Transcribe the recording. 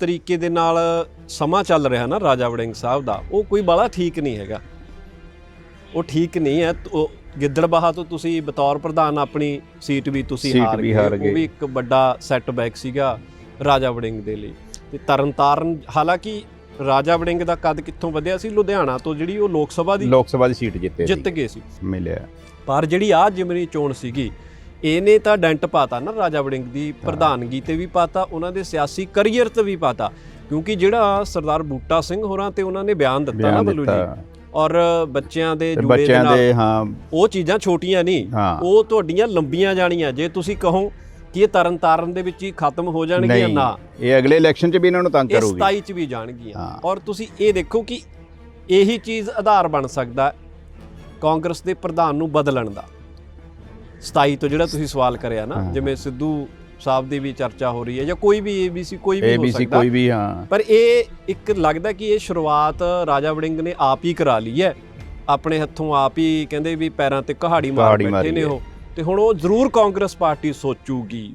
ਤਰੀਕੇ ਦੇ ਨਾਲ ਸਮਾਂ ਚੱਲ ਰਿਹਾ ਨਾ ਰਾਜਾ ਵੜਿੰਗ ਸਾਹਿਬ ਦਾ ਉਹ ਕੋਈ ਬਾਲਾ ਠੀਕ ਨਹੀਂ ਹੈਗਾ। ਉਹ ਠੀਕ ਨਹੀਂ ਹੈ ਗਿੱਦੜਬਾਹਾ ਤੋਂ ਤੁਸੀਂ ਬਤੌਰ ਪ੍ਰਧਾਨ ਆਪਣੀ ਸੀਟ ਵੀ ਤੁਸੀਂ ਹਾਰ ਗਏ ਉਹ। ਵੀ ਇੱਕ ਵੱਡਾ ਸੈਟਬੈਕ ਸੀਗਾ ਰਾਜਾ ਵੜਿੰਗ ਦੇ ਲਈ। ਤੇ ਤਰਨਤਾਰਨ ਹਾਲਾਂਕਿ ਰਾਜਾ ਵੜਿੰਗ ਦਾ ਕੱਦ ਕਿੱਥੋਂ ਵਧਿਆ ਸੀ? ਲੁਧਿਆਣਾ ਤੋਂ ਜਿਹੜੀ ਉਹ ਲੋਕ ਸਭਾ ਦੀ ਲੋਕ ਸਭਾ ਦੀ ਸੀਟ ਜਿੱਤੇ ਜਿੱਤ। ਗਏ ਸੀ। ਮਿਲਿਆ। ਪਰ ਜਿਹੜੀ ਆ ਜਿਮਨੀ ਚੋਣ ਸੀਗੀ ਇਹਨੇ ਤਾਂ ਡੈਂਟ ਪਾਤਾ ਨਾ ਰਾਜਾ ਵੜਿੰਗ ਦੀ ਪ੍ਰਧਾਨਗੀ ਤੇ ਵੀ ਪਾਤਾ ਉਹਨਾਂ ਦੇ ਸਿਆਸੀ ਕੈਰੀਅਰ ਤੇ ਵੀ ਪਾਤਾ। ਕਿਉਂਕਿ ਜਿਹੜਾ ਸਰਦਾਰ ਬੂਟਾ ਸਿੰਘ ਹੋਰਾਂ ਤੇ ਉਹਨਾਂ ਨੇ ਬਿਆਨ ਦਿੱਤਾ ਨਾ ਬੱਲੂ ਜੀ ਔਰ ਬੱਚਿਆਂ ਦੇ ਜੂੜੇ ਦੇ ਨਾਲ ਹਾਂ। ਉਹ ਚੀਜ਼ਾਂ ਛੋਟੀਆਂ ਨਹੀਂ ਉਹ ਤੁਹਾਡੀਆਂ ਲੰਬੀਆਂ ਜਾਣੀਆਂ। ਜੇ ਤੁਸੀਂ ਕਹੋ ਕਿ ਇਹ ਤਰਨ ਤਾਰਨ ਦੇ ਵਿੱਚ ਹੀ ਖਤਮ ਹੋ ਜਾਣਗੀਆਂ ਨਾ। ਇਹ ਅਗਲੇ ਇਲੈਕਸ਼ਨ 'ਚ ਵੀ ਇਹਨਾਂ ਨੂੰ ਤੰਗ ਕਰੂਗੀ। 27 ਚ ਵੀ ਜਾਣਗੀਆਂ। ਔਰ ਤੁਸੀਂ ਇਹ ਦੇਖੋ ਕਿ ਇਹੀ ਚੀਜ਼ ਆਧਾਰ ਬਣ ਸਕਦਾ ਕਾਂਗਰਸ ਦੇ ਪ੍ਰਧਾਨ ਨੂੰ ਬਦਲਣ ਦਾ। 27 ਤੋਂ ਜਿਹੜਾ ਤੁਸੀਂ ਸਵਾਲ ਕਰਿਆ ਨਾ। ਜਿਵੇਂ ਸਿੱਧੂ ਸਾਹਿਬ ਦੀ ਵੀ ਚਰਚਾ ਹੋ ਰਹੀ ਹੈ ਜਾਂ ਕੋਈ ਵੀ ABC ਕੋਈ ਵੀ ਹੋ ABC ਸਕਦਾ ਕੋਈ ਵੀ ਹਾਂ ਪਰ ਇਹ ਇੱਕ ਲੱਗਦਾ ਕਿ ਇਹ ਸ਼ੁਰੂਆਤ ਰਾਜਾ ਵੜਿੰਗ ਨੇ ਆਪ ਹੀ ਕਰਾ ਲਈ ਹੈ ਆਪਣੇ ਹੱਥੋਂ ਆਪ ਹੀ ਕਹਿੰਦੇ ਵੀ ਪੈਰਾਂ ਤੇ ਕਹਾੜੀ ਮਾਰ ਬੈਠੇ ਨੇ। ਉਹ ਤੇ ਹੁਣ ਉਹ ਜ਼ਰੂਰ ਕਾਂਗਰਸ ਪਾਰਟੀ ਸੋਚੂਗੀ